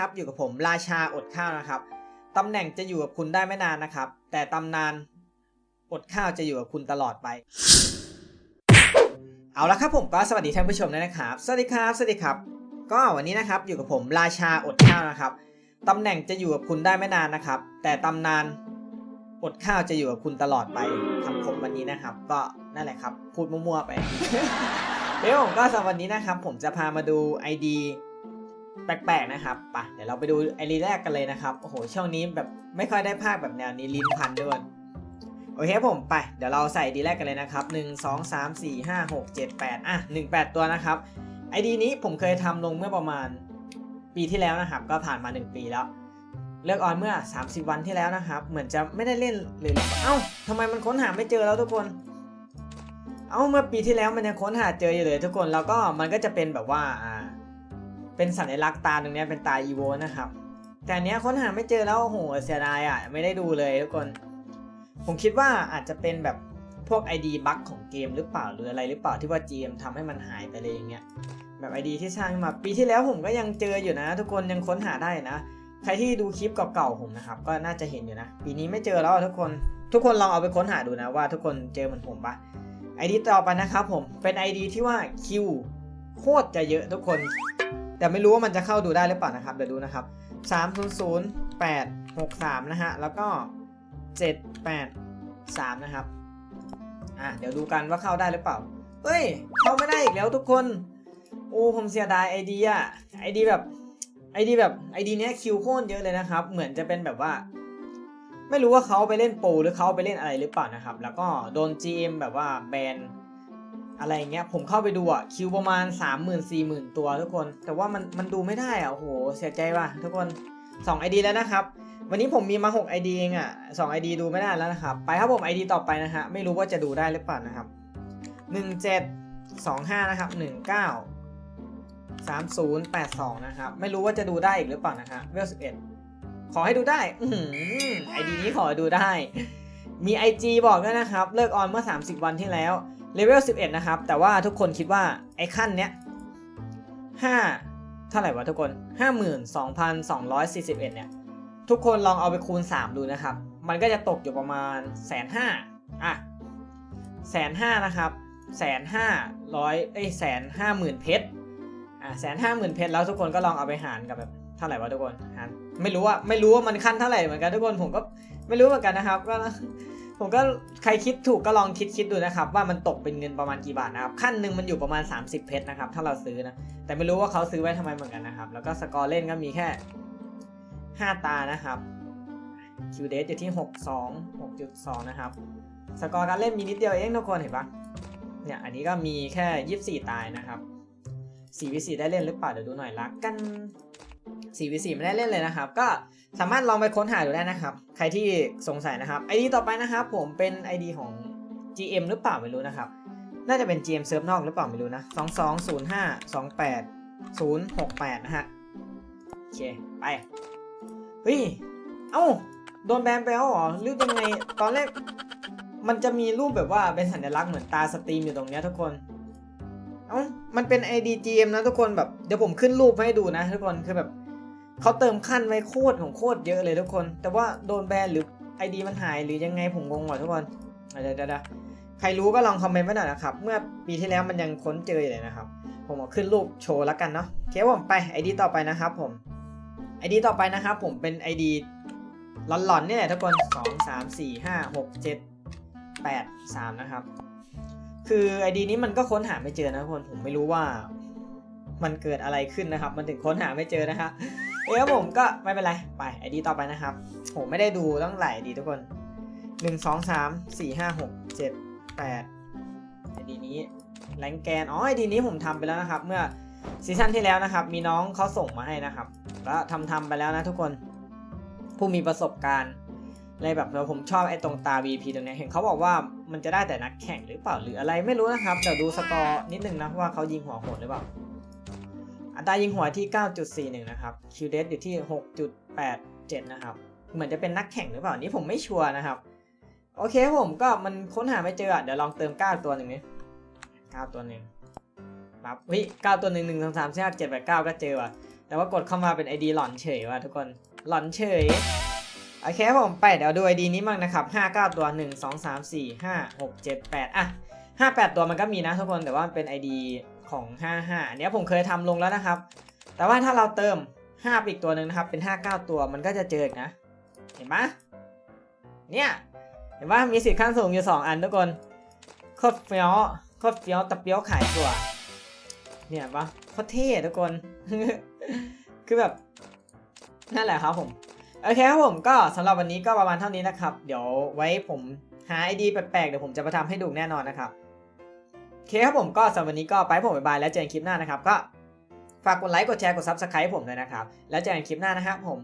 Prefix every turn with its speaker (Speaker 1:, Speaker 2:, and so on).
Speaker 1: นะครับ อยู่กับผมราชาอดข้าวนะครับตำแหน่งจะอยู่กับคุณได้ไม่นานนะครับ แต่ตำนานอดข้าวจะอยู่กับคุณตลอดไป เอาละครับผมก็สวัสดีท่านผู้ชมด้วยนะครับ สวัสดีครับ สวัสดีครับ ก็วันนี้นะครับอยู่กับผมราชาอดข้าวนะครับตำแหน่งจะอยู่กับคุณได้ไม่นานนะครับ แต่ตำนานอดข้าวจะอยู่กับคุณตลอดไปคำคมวันนี้นะครับ ก็นั่นแหละครับ พูดมั่วๆไปเดี๋ยวผมก็สำหรับวันนี้นะครับ ผมจะพามาดู ID แปลกๆนะครับไปะเดี๋ยวเราไปดูไอรีแรกกันเลยนะครับ โอ้โห ช่วงนี้แบบไม่ค่อยได้ภาคแบบแนวนี้ลิ้นพันด้วย โอเคผมไป เดี๋ยวเราใส่ดีแรกกันเลยนะครับ 1 2 3 4 5 6 7 8 อะ 1 8 ตัวนะครับไอดีนี้ผมเคยทำลงเมื่อประมาณปีที่แล้วนะครับ ก็ผ่านมา 1 ปีแล้ว เลือกออนเมื่อ 30 วันที่แล้วนะครับ เหมือนจะไม่ได้เล่นเลยเอ้าทำไมมันค้นหาไม่เจอแล้วทุกคนเอ้าเมื่อปีที่แล้วมันยังค้นหาเจออยู่เลยทุกคนแล้วก็มันก็จะเป็นแบบว่าอ่า เป็นสัญลักษณ์ตาตรงเนี้ยเป็นตาอีโวนะครับ แต่อันเนี้ยค้นหาไม่เจอแล้วโอ้โหเสียดายอะไม่ได้ดูเลยทุกคน ผมคิดว่าอาจจะเป็นแบบพวก ID บั๊กของเกมหรือเปล่าหรืออะไรหรือเปล่าที่ว่า GM ทำให้มันหายไปเลยอย่างเงี้ยแบบ ID ที่สร้างมาปีที่แล้วผมก็ยังเจออยู่นะ ทุกคนยังค้นหาได้นะ ใครที่ดูคลิปเก่าๆผมนะครับ ก็น่าจะเห็นอยู่นะ ปีนี้ไม่เจอแล้วทุกคน ทุกคนลองเอาไปค้นหาดูนะว่าทุกคนเจอเหมือนผมปะ ID ต่อไปนะครับผมเป็น ID ที่ว่าคิวโคตรจะเยอะทุกคน แต่ไม่รู้ว่ามันจะเข้าดูได้หรือเปล่านะครับเดี๋ยวดูนะครับ 3 0 0 8 6 3 นะฮะ แล้วก็ 7 8 3 นะครับ อะ เดี๋ยวดูกันว่าเข้าได้หรือเปล่า เฮ้ย เข้าไม่ได้อีกแล้วทุกคน โอ้ผมเสียดายไอเดียไอเดียแบบไอเดียแบบไอเดียเนี้ยคิวโคตรเยอะเลยนะครับ เหมือนจะเป็นแบบว่า ไม่รู้ว่าเขาไปเล่นโปรหรือเขาไปเล่นอะไรหรือเปล่านะครับ แล้วก็โดน GM แบบว่าแบน อะไรเงี้ยผมเข้าไปดูอะคิวประมาณ 3 0 0 0 0 4 0 0 0 ตัวทุกคน แต่ว่ามันมันดูไม่ได้อะโอ้โหเสียใจว่ะทุกคน 2 ID แล้วนะครับ วันนี้ผมมีมา 6 ID เองอะ2 ID ดูไม่ได้แล้วนะครับ ไปครับผม ID ต่อไปนะฮะไม่รู้ว่าจะดูได้หรือเปล่านะครับ 17 25 นะครับ 19 3082 นะครับ ไม่รู้ว่าจะดูได้อีกหรือเปล่านะฮะเวล11 ขอให้ดูได้อืไอดีนี้ขอดูได้ มี IG บอกด้วยนะครับ เลิกออนเมื่อ 30 วันที่แล้ว เลเวล11 นะครับ แต่ว่าทุกคนคิดว่าไอ้ขั้นเนี้ย5เท่าไหร่วะทุกคน 52,241 เนี่ย ทุกคนลองเอาไปคูณ 3 ดูนะครับ มันก็จะตกอยู่ประมาณแสนห้าอะแสนห้านะครับแสนห้าร้อยเอ้ยแสนห้าหมื่นเพชรอะแสนห้าหมื่นเพชรแล้วทุกคนก็ลองเอาไปหารกับแบบเท่าไหร่วะทุกคนหารไม่รู้ว่าไม่รู้ว่ามันขั้นเท่าไหร่เหมือนกันทุกคนผมก็ไม่รู้เหมือนกันนะครับก็ ผมก็ใครคิดถูกก็ลองคิดคิดดูนะครับ ว่ามันตกเป็นเงินประมาณกี่บาทนะครับ ขั้นหนึ่งมันอยู่ประมาณ 30 เพชรนะครับ ถ้าเราซื้อนะ แต่ไม่รู้ว่าเขาซื้อไว้ทำไมเหมือนกันนะครับ แล้วก็สกอร์เล่นก็มีแค่ 5 ตานะครับคิวเดสอยู่ที่ 62 6.2 นะครับ สกอร์การเล่นมีนิดเดียวเองทุกคนเห็นปะเนี่ยอันนี้ก็มีแค่ 24 ตายนะครับ4 v 4ได้เล่นหรือเปล่าเดี๋ยวดูหน่อยละกัน 4 v 4ไม่ได้เล่นเลยนะครับ ก็สามารถลองไปค้นหาดูได้นะครับ ใครที่สงสัยนะครับ ID ต่อไปนะครับ ผมเป็น ID ของ GM หรือเปล่าไม่รู้นะครับ น่าจะเป็น GM เซิร์ฟนอกหรือเปล่าไม่รู้นะ 2205 28 068 นะฮะโอเค ไป เฮ้ย เอ้า โดนแบนไปแล้วหรอหรือยังไง ตอนแรกมันจะมีรูปแบบว่าเป็นสัญลักษณ์เหมือนตาสตรีมอยู่ตรงเนี้ยทุกคนเอ้ามันเป็น ID GM นะทุกคนแบบเดี๋ยวผมขึ้นรูปให้ดูนะทุกคนคือแบบ เขาเติมขั้นไว้โคตรของโคตรเยอะเลยทุกคน แต่ว่าโดนแบนหรือ ID มันหายหรือยังไงผมงงหมดทุกคนเดี๋ยวเดี๋ยวใครรู้ก็ลองคอมเมนต์ไว้หน่อยนะครับ เมื่อปีที่แล้วมันยังค้นเจออยู่เลยนะครับ ผมเอาขึ้นรูปโชว์แล้วกันเนาะเคผมไป ID ต่อไปนะครับผม ID ต่อไปนะครับผมเป็น ID หลอนๆนี่แหละทุกคน2 3 4 5 6 7 8 3นะครับ คือ ID นี้มันก็ค้นหาไม่เจอนะทุกคนผมไม่รู้ว่า มันเกิดอะไรขึ้นนะครับ มันถึงค้นหาไม่เจอนะฮะ เอ้ผมก็ไม่เป็นไร ไป ID ต่อไปนะครับ ผมไม่ได้ดูตั้งหลาย ID ทุกคน1 2 3 4 5 6 7 8 ID นี้แรงแกนอ๋อ ID นี้ผมทำไปแล้วนะครับ เมื่อซีซั่นที่แล้วนะครับ มีน้องเขาส่งมาให้นะครับ แล้วทำทำไปแล้วนะทุกคนผู้มีประสบการณ์อะไรแบบเราผมชอบไอ้ตรงตา VP ตรงนี้เห็นเขาบอกว่ามันจะได้แต่นักแข่งหรือเปล่าหรืออะไรไม่รู้นะครับเดี๋ยวดูสกอร์นิดนึงนะว่าเขายิงหัวโหดหรือเปล่า อัตรายิงหัวที่ 9.41 นะครับ คิวเดอยู่ที่ 6.87 นะครับ เหมือนจะเป็นนักแข่งหรือเปล่า นี่ผมไม่ชัวร์นะครับ โอเคผมก็มันค้นหาไม่เจออะเดี๋ยวลองเติม 9 ตัวหนึ่งนี้9ตัวหนึ่งปั๊บเฮ้ย9ตัวหนึ่งหนึ่งสองสามสี่ห้าเจ็ดแปดเก้าก็เจอว่ะ แต่ว่ากดเข้ามาเป็น ID หลอนเฉยว่ะทุกคน หลอนเฉย โอเคผมไปเดี๋ยวดู ID นี้มั่งนะครับ59 ตัว 1 2 3 4 5 6 7 8อะ58 ตัวมันก็มีนะทุกคน แต่ว่ามันเป็น ID ของ 55 เนี้ยผมเคยทำลงแล้วนะครับ แต่ว่าถ้าเราเติม 5 อีกตัวหนึ่งนะครับ เป็น 59 ตัวมันก็จะเจออีกนะ เห็นปะเนี่ยเห็นว่ามีสิทธิ์ขั้นสูงอยู่ 2 อันทุกคนโคตรเฟี้ยวโคตรเฟี้ยวตะเปียวขายตัว เนี่ยปะโคตรเท่ทุกคน คือแบบนั่นแหละครับผมโอเคครับผมก็สำหรับวันนี้ก็ประมาณเท่านี้นะครับ เดี๋ยวไว้ผมหาไอดีแปลกๆเดี๋ยวผมจะมาทำให้ดูแน่นอนนะครับ เคครับผมก็สำหรับวันนี้ก็ไปผมบายบายแล้วเจอกันคลิปหน้านะครับก็ฝากกดไลค์กดแชร์กด Subscribe ผมเลยนะครับ แล้วเจอกันคลิปหน้านะครับผม